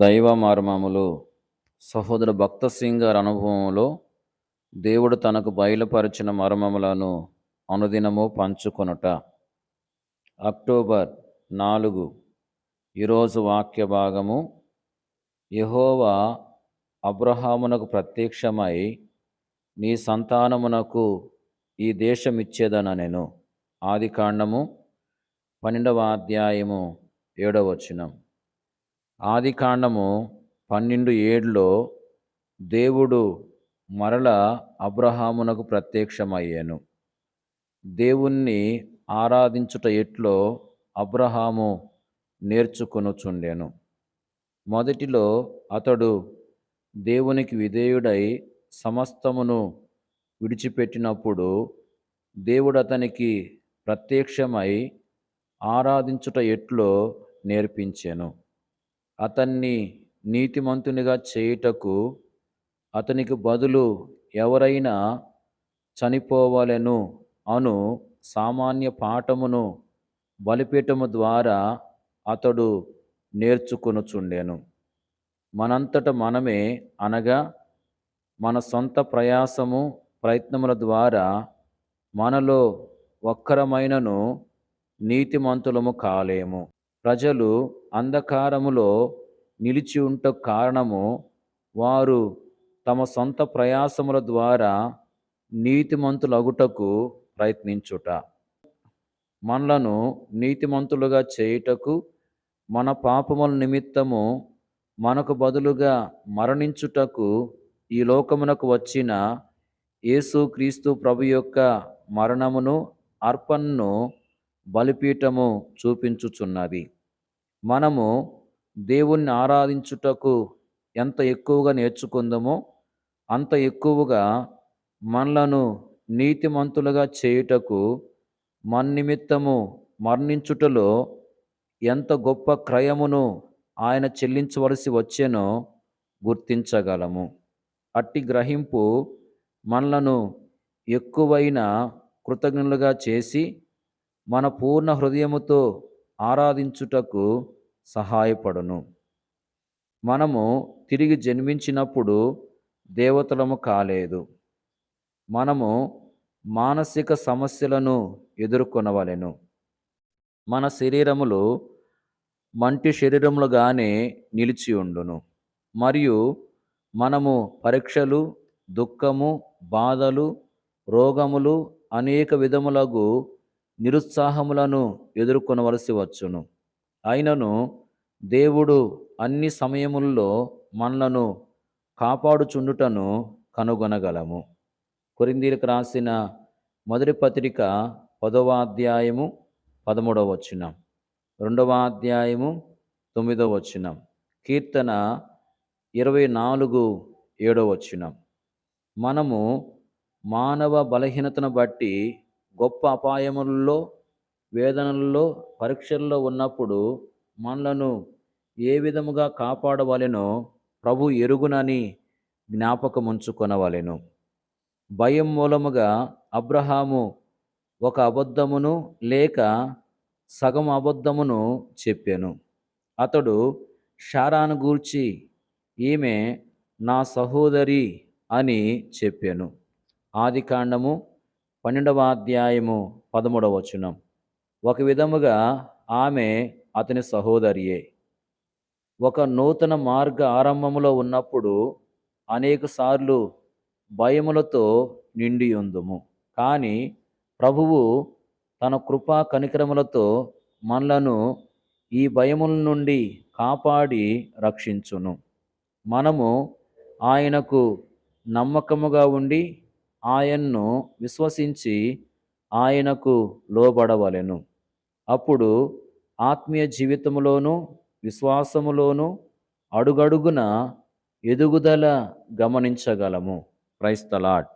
దైవ మర్మములు సహోదరు భక్త సింగ్ గారి అనుభవంలో దేవుడు తనకు బయలుపరిచిన మర్మములను అనుదినము పంచుకొనుట. అక్టోబర్ నాలుగు. ఈరోజు వాక్య భాగము. యహోవా అబ్రహామునకు ప్రత్యక్షమై నీ సంతానమునకు ఈ దేశం ఇచ్చేదనెను ఆది కాండము. పన్నెండవ అధ్యాయము. ఏడవచనం ఆది కాండము పన్నెండు ఏడులో దేవుడు మరల అబ్రహామునకు ప్రత్యక్షమయ్యాను. దేవుణ్ణి ఆరాధించుట ఎట్లో అబ్రహాము నేర్చుకొనుచుండెను. మొదటిలో అతడు దేవునికి విధేయుడై సమస్తమును విడిచిపెట్టినప్పుడు దేవుడు అతనికి ప్రత్యక్షమై ఆరాధించుట ఎట్లో నేర్పించెను. అతన్ని నీతిమంతునిగా చేయుటకు అతనికి బదులు ఎవరైనా చనిపోవలెను అను సామాన్య పాఠమును బలిపీఠము ద్వారా అతడు నేర్చుకొనుచుండెను. మనంతట మనమే అనగా మన సొంత ప్రయాసము ప్రయత్నముల ద్వారా మనలో ఒక్కరమైనను నీతిమంతులము కాలేము. ప్రజలు అంధకారములో నిలిచి ఉంట కారణము వారు తమ సొంత ప్రయాసముల ద్వారా నీతిమంతులగుటకు ప్రయత్నించుట. మనలను నీతిమంతులుగా చేయుటకు మన పాపముల నిమిత్తము మనకు బదులుగా మరణించుటకు ఈ లోకమునకు వచ్చిన యేసుక్రీస్తు ప్రభు యొక్క మరణమును అర్పణను బలిపీఠము చూపించుచున్నది. మనము దేవుణ్ణి ఆరాధించుటకు ఎంత ఎక్కువగా నేర్చుకుందామో అంత ఎక్కువగా మనలను నీతిమంతులుగా చేయుటకు మన నిమిత్తము మరణించుటలో ఎంత గొప్ప క్రయమును ఆయన చెల్లించవలసి వచ్చేనో గుర్తించగలము. అట్టి గ్రహింపు మనలను ఎక్కువైన కృతజ్ఞులుగా చేసి మన పూర్ణ హృదయముతో ఆరాధించుటకు సహాయపడును. మనము తిరిగి జన్మించినప్పుడు దేవతలము కాలేదు. మనము మానసిక సమస్యలను ఎదుర్కొనవలెను. మన శరీరములు మంటి శరీరములుగానే నిలిచి ఉండును. మరియు మనము పరీక్షలు దుఃఖము బాధలు రోగములు అనేక విధములగు నిరుత్సాహములను ఎదుర్కొనవలసి వచ్చును. అయినను దేవుడు అన్ని సమయముల్లో మనలను కాపాడుచుండుటను కనుగొనగలము. కొరిందీలకు రాసిన మొదటి పత్రిక పదవ అధ్యాయము పదమూడవ వచనం రెండవ అధ్యాయము తొమ్మిదవ వచనం కీర్తన ఇరవై నాలుగు ఏడవ వచనం. మనము మానవ బలహీనతను బట్టి గొప్ప అపాయములలో వేదనల్లో పరీక్షల్లో ఉన్నప్పుడు మనలను ఏ విధముగా కాపాడవలెనో ప్రభు ఎరుగునని జ్ఞాపకముంచుకొనవలెను. భయం మూలముగా అబ్రహాము ఒక అబద్ధమును లేక సగం అబద్ధమును చెప్పాను. అతడు షారాను గూర్చి ఈమె నా సహోదరి అని చెప్పాను. ఆది కాండము పన్నెండవ అధ్యాయము పదమూడవ వచనం. ఒక విధముగా ఆమె అతని సహోదరియే. ఒక నూతన మార్గ ఆరంభములో ఉన్నప్పుడు అనేక సార్లు భయములతో నిండి ఉందుము కానీ ప్రభువు తన కృపా కనికరములతో మనలను ఈ భయముల నుండి కాపాడి రక్షించును. మనము ఆయనకు నమ్మకముగా ఉండి ఆయన్ను విశ్వసించి ఆయనకు లోబడవలెను. అప్పుడు ఆత్మీయ జీవితంలోనూ విశ్వాసములోనూ అడుగడుగున ఎదుగుదల గమనించగలము. క్రైస్తలాట్